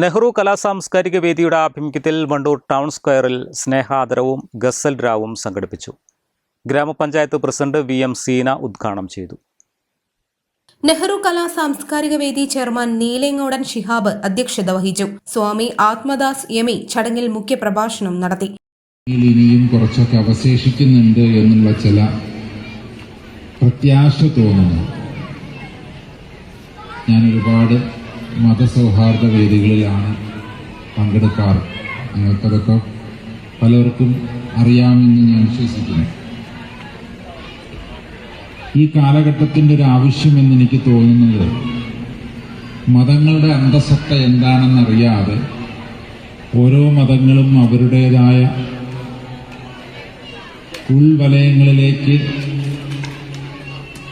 നെഹ്റു കലാ സാംസ്കാരിക വേദിയുടെ ആഭിമുഖ്യത്തിൽ വണ്ടൂർ ടൗൺ സ്ക്വയറിൽ സ്നേഹാദരവും ഗസൽ രാവും സംഘടിപ്പിച്ചു. ഗ്രാമപഞ്ചായത്ത് പ്രസിഡന്റ് വി എം സീന ഉദ്ഘാടനം ചെയ്തു. നെഹ്റു കലാ സാംസ്കാരിക വേദി ചെയർമാൻ നീലേങ്ങോടൻ ഷിഹാബ് അധ്യക്ഷത വഹിച്ചു. സ്വാമി ആത്മദാസ് യമി ചടങ്ങിൽ മുഖ്യപ്രഭാഷണം നടത്തി. ഇനിയും കുറച്ചൊക്കെ അവശേഷിക്കുന്നുണ്ട് എന്നുള്ള ചില പ്രത്യാശ തോന്നുന്നു. ഞാൻ ഒരുപാട് മതസൗഹാർദ്ദ വേദികളിലാണ് പങ്കെടുക്കാറ് നിങ്ങൾക്കതൊക്കെ പലർക്കും അറിയാമെന്ന് ഞാൻ വിശ്വസിക്കുന്നു. ഈ കാലഘട്ടത്തിന്റെ ഒരു ആവശ്യമെന്ന് എനിക്ക് തോന്നുന്നത് മതങ്ങളുടെ അന്തസത്ത എന്താണെന്നറിയാതെ ഓരോ മതങ്ങളും അവരുടേതായ ഉൾവലയങ്ങളിലേക്ക്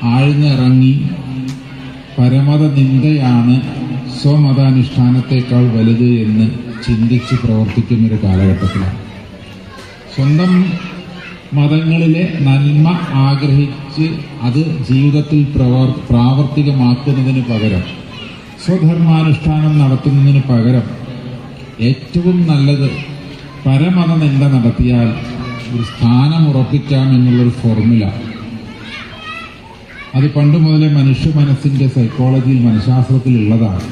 ആഴ്ന്നിറങ്ങി പരമത നിന്ദയാണ് സ്വമതാനുഷ്ഠാനത്തെക്കാൾ വലുത് എന്ന് ചിന്തിച്ച് പ്രവർത്തിക്കുന്ന ഒരു കാലഘട്ടത്തിലാണ്. സ്വന്തം മതങ്ങളിലെ നന്മ ആഗ്രഹിച്ച് അത് ജീവിതത്തിൽ പ്രവർ പ്രാവർത്തികമാക്കുന്നതിന് പകരം സ്വധർമാനുഷ്ഠാനം നടത്തുന്നതിന് പകരം ഏറ്റവും നല്ലത് പരമത നിന്ദ നടത്തിയാൽ ഒരു സ്ഥാനം ഉറപ്പിക്കാം എന്നുള്ളൊരു ഫോർമുല. അത് പണ്ട് മുതലേ മനുഷ്യ മനസ്സിന്റെ സൈക്കോളജിയിൽ മനഃശാസ്ത്രത്തിൽ ഉള്ളതാണ്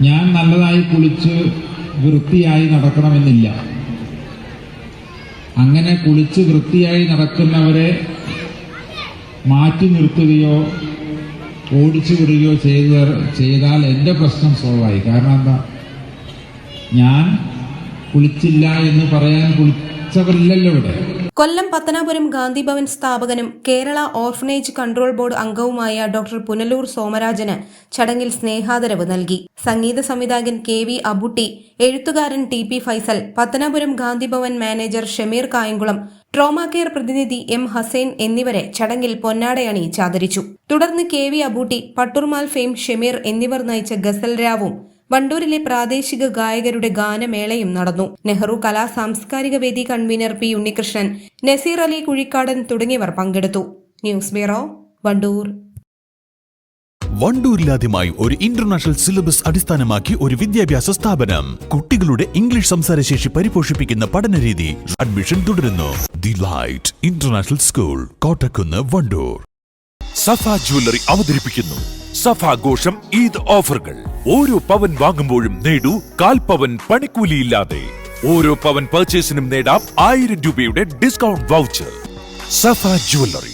ഞാൻ നല്ലതായി കുളിച്ച് വൃത്തിയായി നടക്കണമെന്നില്ല. അങ്ങനെ കുളിച്ച് വൃത്തിയായി നടക്കുന്നവരെ മാറ്റി നിർത്തുകയോ ഓടിച്ചു വിടുകയോ ചെയ്ത ചെയ്താൽ എന്റെ പ്രശ്നം സോൾവായി കാരണം എന്താ? ഞാൻ കുളിച്ചില്ല എന്ന് പറയാൻ കുളിച്ചവരില്ലല്ലോ ഇവിടെ. കൊല്ലം പത്തനാപുരം ഗാന്ധിഭവൻ സ്ഥാപകനും കേരള ഓർഫനേജ് കൺട്രോൾ ബോർഡ് അംഗവുമായ ഡോക്ടർ പുനലൂർ സോമരാജന് ചടങ്ങിൽ സ്നേഹാദരവ് നൽകി. സംഗീത സംവിധായകൻ കെ വി അബുട്ടി എഴുത്തുകാരൻ T P Faisal Pathanapuram Gandhibhavan manager Shameer Kayamkulam trauma care പ്രതിനിധി എം ഹസൈൻ എന്നിവരെ ചടങ്ങിൽ പൊന്നാടയണിയിച്ച് ആദരിച്ചു തുടർന്ന് കെ വി അബൂട്ടി പട്ടുർമാൽ ഫെയിം ഷമീർ എന്നിവർ നയിച്ച ഗസൽ രാവും വണ്ടൂരിലെ പ്രാദേശിക ഗായകരുടെ ഗാനമേളയും നടന്നു. നെഹ്റു കലാ സാംസ്കാരിക വേദി കൺവീനർ പി ഉണ്ണികൃഷ്ണൻ നസീർ അലി കുഴിക്കാടൻ തുടങ്ങിയവർ പങ്കെടുത്തു. News bureau Wandoor. വണ്ടൂരിലാദ്യമായി ഒരു ഇന്റർനാഷണൽ സിലബസ് അടിസ്ഥാനമാക്കി ഒരു വിദ്യാഭ്യാസ സ്ഥാപനം. കുട്ടികളുടെ ഇംഗ്ലീഷ് സംസാരശേഷി പരിപോഷിപ്പിക്കുന്ന പഠനരീതി അഡ്മിഷൻ തുടരുന്നു. The light international school Kottakkunnu Wandoor. Safa jewellery അവതരിപ്പിക്കുന്നു. സഫാഘോഷം ഈദ് ഓഫറുകൾ. ഓരോ പവൻ വാങ്ങുമ്പോഴും നേടൂ കാൽ പവൻ പണിക്കൂലിയില്ലാതെ. ഓരോ പവൻ പർച്ചേസിനും നേടാം ആയിരം രൂപയുടെ ഡിസ്കൗണ്ട് വൗച്ചർ സഫ ജ്വല്ലറി